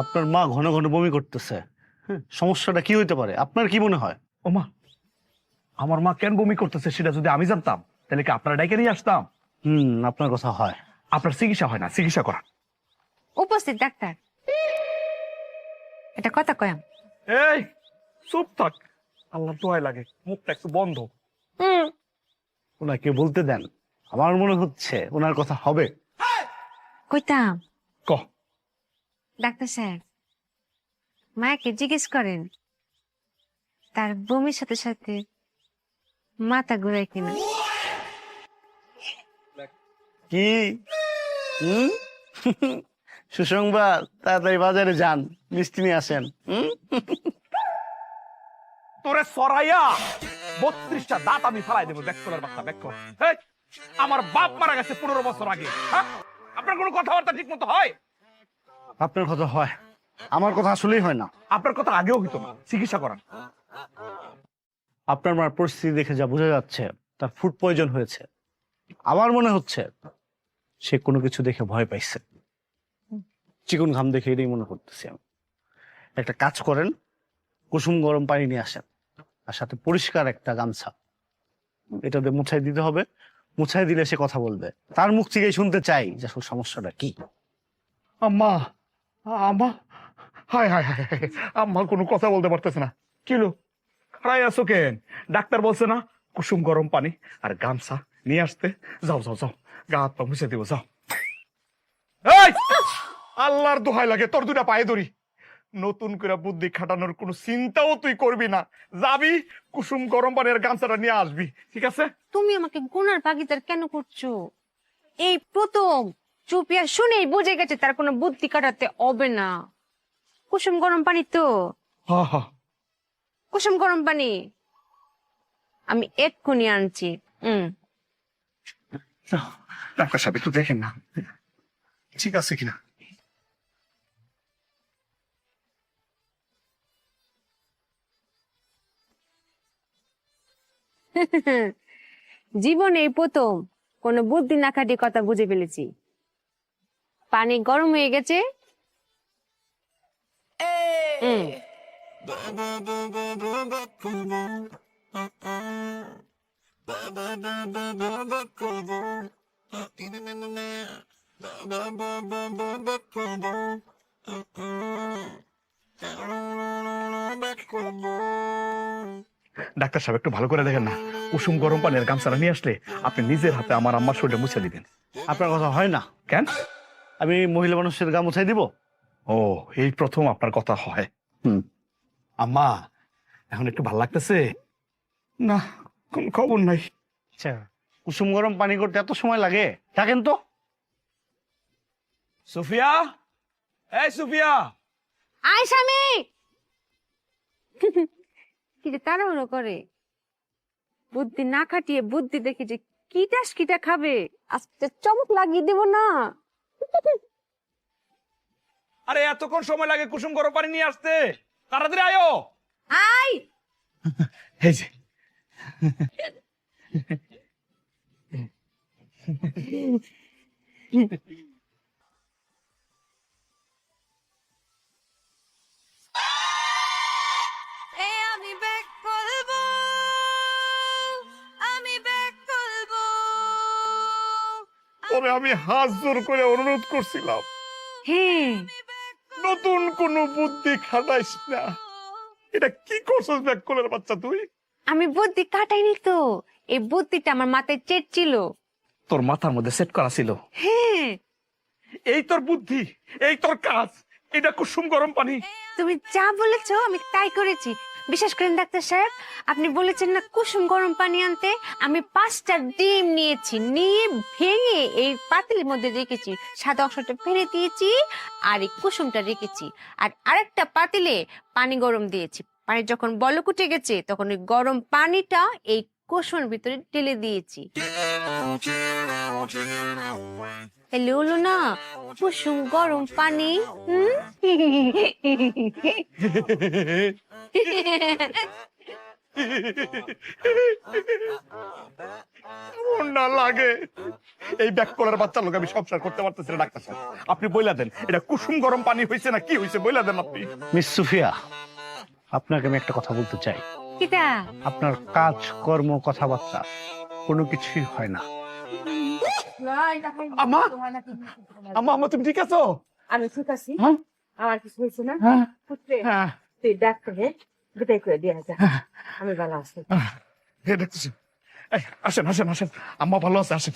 আপনার মা ঘন ঘন বমি করতেছে। হ্যাঁ, সমস্যাটা কি হইতে পারে? আপনার কি মনে হয়? ও মা আমার মা কেন বমি করতেছে সেটা যদি আমি জানতাম তাহলে কি আপনারা ডাইকে নিয়ে আসতাম? হুম আপনার কথা হয়। আপনার চিকিৎসা হয় না চিকিৎসা করা উপস্থিত ডাক্তার। এটা কথা কয়াম এই চুপ থাক। আল্লাহ দোয়াই লাগে মুখটা একটু বন্ধ। ওনাকে বলতে দেন। আমার মনে হচ্ছে ওনার কথা হবে। কইতাম ডাক্তার স্যার মাকে জিজ্ঞেস করেন তার বমির সাথে সাথে মাথা ঘুরায় কিনা। কি? হুম? সুসংবাদ তাড়াতাড়ি বাজারে যান মিষ্টি নিয়ে আসেন তোরে সরাইয়া বত্রিশটা দাঁত আমি ফেলাই দেবো দেখ তোর বাচ্চা দেখ আমার বাপ মারা গেছে পনেরো বছর আগে হ্যাঁ? আপনার কোনো কথাবার্তা ঠিক মতো হয়? আপনার কথা হয়। আমার কথা আসলেই হয় না। আপনার কথা আগেও হইতো না চিকিৎসা করান। আপনার মার পরিস্থিতি দেখে যা বোঝা যাচ্ছে তার ফুড পয়জন হয়েছে। আমার মনে হচ্ছে সে কোনো কিছু দেখে ভয় পাইছে। চিকন ঘাম দেখে এটাই মনে করতেছি আমি। একটা কাজ করেন কুসুম গরম পানি নিয়ে আসেন আর সাথে পরিষ্কার একটা গামছা। এটা দিয়ে মুছাই দিতে হবে। মুছাই দিলে সে কথা বলবে। তার মুখ থেকেই শুনতে চাই যে আসলে সমস্যাটা কি। আম্মা আম্মা? হায় হায় হায়। আম্মা কোনো কথা বলতে পারতেছে না। কিলো খারাই আছো কেন? ডাক্তার বলছে না, কুসুম গরম পানি আর গামছা নিয়ে আসতে। যাও যাও যাও। গা হাত পা মুছে দিব, যাও! আল্লাহর দোহাই লাগে, তোর দুটা পায়ে ধরি। নতুন করে বুদ্ধি খাটানোর কোনো চিন্তাও তুই করবি না। যাবি, কুসুম গরম পানির গামছাটা নিয়ে আসবি। ঠিক আছে? তুমি আমাকে গুনার ভাগিদার কেন করছ? এই প্রথম। চুপিয়া শুনেই বুঝে গেছে তার কোনো বুদ্ধি কাটাতে হবে না। কুসুম গরম পানি তো। কুসুম গরম পানি। আমি এক্ষুনি আনছি হুম ডাক্তার সাহেব একটু দেখেন না। ঠিক আছে কিনা? জীবনে এই প্রথম কোনো বুদ্ধি না খাটিয়ে কথা বুঝে ফেলেছি। পানি গরম হয়ে গেছে। ডাক্তার সাহেব একটু ভালো করে দেখেন না। কুসুম গরম পানির গামছাটা নিয়ে আসলে আপনি নিজের হাতে আমার আম্মার শরীরে মুছে দিবেন। আপনার কথা হয় না। কেন? আমি মহিলা মানুষের গা মুছাই দিব? ও এই প্রথম আপনার কথা হয়। হুম। আম্মা এখন একটু ভালো লাগতেছে? না কোন খবর নাই। আচ্ছা কুসুম গরম পানি করতে এত সময় লাগে? থাকেন তো। সুফিয়া? এই সুফিয়া! আয় স্বামী! কি যে তাড়াহুড়ো করে। বুদ্ধি না খাটিয়ে বুদ্ধি দেখে যে কিটাস কিটা খাবে? আজকে চমক লাগিয়ে দেব না। আরে এতক্ষণ সময় লাগে কুসুম গরম পানি নিয়ে আসতে। তাড়াতাড়ি আয়ো। আই। এই যে। তোরে আমি হাত জোর করে অনুরোধ করছিলাম। নতুন কোন বুদ্ধি খাটাইস না। এটা কি করছস ব্যাক কোলের বাচ্চা তুই? আমি বুদ্ধি কাটাইনি তো। এই বুদ্ধিটা আমার মাথায় চেট ছিল। তোর মাথার মধ্যে সেট করা ছিল। হ্যাঁ এই তোর বুদ্ধি এই তোর কাজ এটা কুসুম গরম পানি। তুমি যা বলেছ আমি তাই করেছি। বিশেষ করেন ডাক্তার সাহেব, আপনি বলেছেন না কুসুম গরম পানি আনতে আমি পাঁচটা ডিম নিয়েছি, নিয়ে ভেঙে এই পাতিলের মধ্যে রেখেছি। সাদা অংশটা ফেলে দিয়েছি আর এই কুসুমটা রেখেছি। আর আরেকটা পাতিলে পানি গরম দিয়েছি। পানি যখন বলক উঠে গেছে, তখন ওই গরম পানিটা এই কুসুমের ভিতরে ঢেলে দিয়েছি। এলে হলো না, কুসুম গরম পানি, হুম? না লাগে? এই ব্যাক কলার বাচ্চার লোক আমি সংসার করতে পারতেছি না ডাক্তার সাহেব। আপনি বইলা দেন এটা কুসুম গরম পানি হয়েছে না কি হয়েছে বইলা দেন আপনি। মিস সুফিয়া আপনাকে আমি একটা কথা বলতে চাই। কিটা আপনার কাজ কর্ম কথাবার্তা কোনো কিছুই হয় না। আমা আমা আমা তুমি ঠিক আছো? আমি ঠিক আছি। হ্যাঁ? আমার কিছু হয়েছে না? হ্যাঁ। হ্যাঁ। তুই ডাক্তারে বিদায় করে দিয়ে যা আমি ভালো আছি আসেন আসেন আসেন আম্মা ভালো আছে আসেন